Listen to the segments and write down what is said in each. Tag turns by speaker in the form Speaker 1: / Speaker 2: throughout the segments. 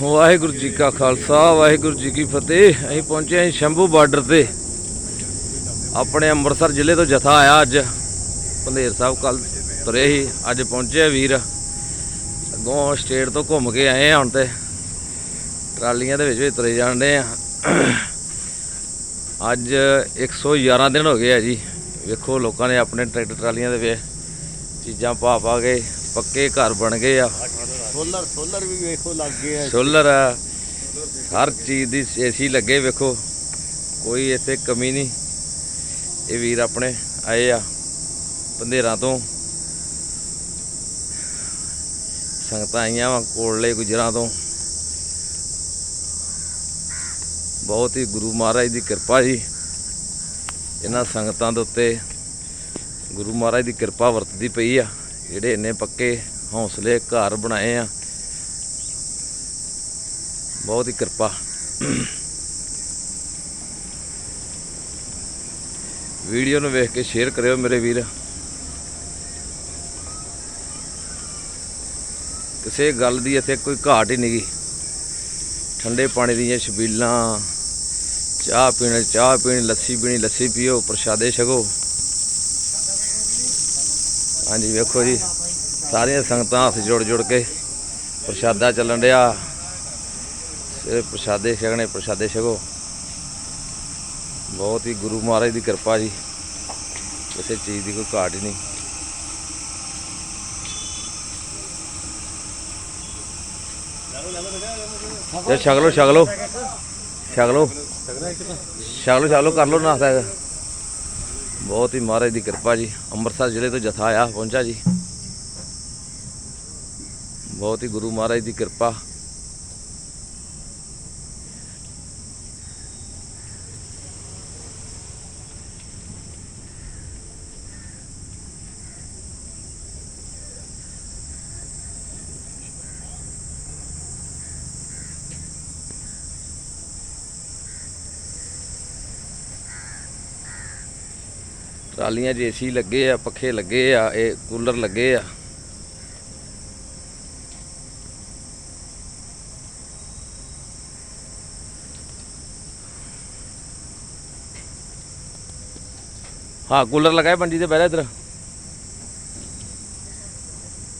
Speaker 1: ਵਾਹਿਗੁਰੂ ਜੀ ਕਾ ਖਾਲਸਾ, ਵਾਹਿਗੁਰੂ ਜੀ ਕੀ ਫਤਿਹ। ਅਸੀਂ ਪਹੁੰਚੇ ਹਾਂ ਸ਼ੰਭੂ ਬਾਰਡਰ ਤੇ। ਆਪਣੇ ਅੰਮ੍ਰਿਤਸਰ ਜ਼ਿਲ੍ਹੇ ਤੋਂ ਜਥਾ ਆਇਆ ਅੱਜ। ਪੰਧੇਰ ਸਾਹਿਬ ਕੱਲ ਤੁਰੇ ਸੀ, ਅੱਜ ਪਹੁੰਚੇ ਆ ਵੀਰ। ਅੱਗੋਂ ਸਟੇਟ ਤੋਂ ਘੁੰਮ ਕੇ ਆਏ ਹਾਂ ਹੁਣ ਤੇ। ਟਰਾਲੀਆਂ ਦੇ ਵਿੱਚ ਵੀ ਤੁਰੇ ਜਾਂਦੇ ਆ। ਅੱਜ 111 ਦਿਨ ਹੋ ਗਏ ਆ ਜੀ। ਵੇਖੋ ਲੋਕਾਂ ਨੇ ਆਪਣੇ ਟਰੈਕਟਰ ਟਰਾਲੀਆਂ ਦੇ ਵਿੱਚ ਚੀਜ਼ਾਂ ਪਾ ਪਾ ਕੇ ਪੱਕੇ ਘਰ ਬਣ ਗਏ ਆ।
Speaker 2: ਸੋਲਰ ਸੋਲਰ ਵੀ ਵੇਖੋ ਲੱਗ ਗਏ ਆ।
Speaker 1: ਸੋਲਰ ਆ। ਹਰ ਚੀਜ਼ ਦੀ ਏਸੀ ਲੱਗੇ ਵੇਖੋ। ਕੋਈ ਇੱਥੇ ਕਮੀ ਨਹੀਂ। ਇਹ ਵੀਰ ਆਪਣੇ ਆਏ ਆ ਬੰਦੇਰਾਂ ਤੋਂ। ਸੰਗਤਾਂ ਆਈਆਂ ਵਾ ਕੋਲਲੇ ਗੁਜਰਾਂ ਤੋਂ। ਬਹੁਤ ਹੀ ਗੁਰੂ ਮਹਾਰਾਜ ਦੀ ਕਿਰਪਾ ਜੀ। ਇਹਨਾਂ ਸੰਗਤਾਂ ਦੇ ਉੱਤੇ ਗੁਰੂ ਮਹਾਰਾਜ ਦੀ ਕਿਰਪਾ ਵਰਤਦੀ ਪਈ ਆ। ਜਿਹੜੇ ਇੰਨੇ ਪੱਕੇ ਹੌਸਲੇ ਘਰ ਬਣਾਏ ਆ। ਬਹੁਤ ਹੀ ਕਿਰਪਾ। ਵੀਡੀਓ ਨੂੰ ਵੇਖ ਕੇ ਸ਼ੇਅਰ ਕਰਿਓ ਮੇਰੇ ਵੀਰ। ਕਿਸੇ ਗੱਲ ਦੀ ਇੱਥੇ ਕੋਈ ਘਾਟ ਹੀ ਨਹੀਂਗੀ ਠੰਡੇ ਪਾਣੀ ਦੀਆਂ ਛਬੀਲਾਂ, ਚਾਹ ਪੀਣ, ਚਾਹ ਪੀਣੀ, ਲੱਸੀ ਪੀਣੀ, ਲੱਸੀ ਪੀਓ, ਪ੍ਰਸ਼ਾਦੇ ਛਕੋ। ਹਾਂਜੀ, ਵੇਖੋ ਜੀ, ਸਾਰੀਆਂ ਸੰਗਤਾਂ ਹੱਥ ਜੋੜ ਜੋੜ ਕੇ ਪ੍ਰਸ਼ਾਦਾ ਚੱਲਣ ਡਿਆ। ਇਹ ਪ੍ਰਸ਼ਾਦੇ ਛਕਣੇ, ਪ੍ਰਸ਼ਾਦੇ ਛਕੋ। ਬਹੁਤ ਹੀ ਗੁਰੂ ਮਹਾਰਾਜ ਦੀ ਕਿਰਪਾ ਜੀ। ਕਿਸੇ ਚੀਜ਼ ਦੀ ਕੋਈ ਘਾਟ ਹੀ ਨਹੀਂ। ਜੇ ਛਕ ਲਓ ਛਕ ਲਓ। ਛਕ ਲਓ। ਛਕ ਲਓ ਛਕ ਲਓ, ਕਰ ਲਓ ਬਹੁਤ ਹੀ ਮਹਾਰਾਜ ਦੀ ਕਿਰਪਾ ਜੀ। ਅੰਮ੍ਰਿਤਸਰ ਜ਼ਿਲ੍ਹੇ ਤੋਂ ਜਥਾ ਆਇਆ, ਪਹੁੰਚਾ ਜੀ। ਬਹੁਤ ਹੀ ਗੁਰੂ ਮਹਾਰਾਜ ਦੀ ਕਿਰਪਾ। ਟਰਾਲੀਆਂ 'ਚ ਏਸੀ ਲੱਗੇ ਆ, ਪੱਖੇ ਲੱਗੇ ਆ, ਇਹ ਕੂਲਰ ਲੱਗੇ ਆ। ਹਾਂ, ਕੂਲਰ ਲਗਾਏ ਬੰਦੀ ਤੇ ਬਹਿ ਇਧਰ।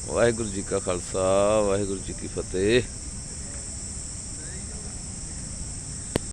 Speaker 1: ਵਾਹਿਗੁਰੂ ਜੀ ਕਾ ਖਾਲਸਾ, ਵਾਹਿਗੁਰੂ ਜੀ ਕੀ ਫਤਿਹ।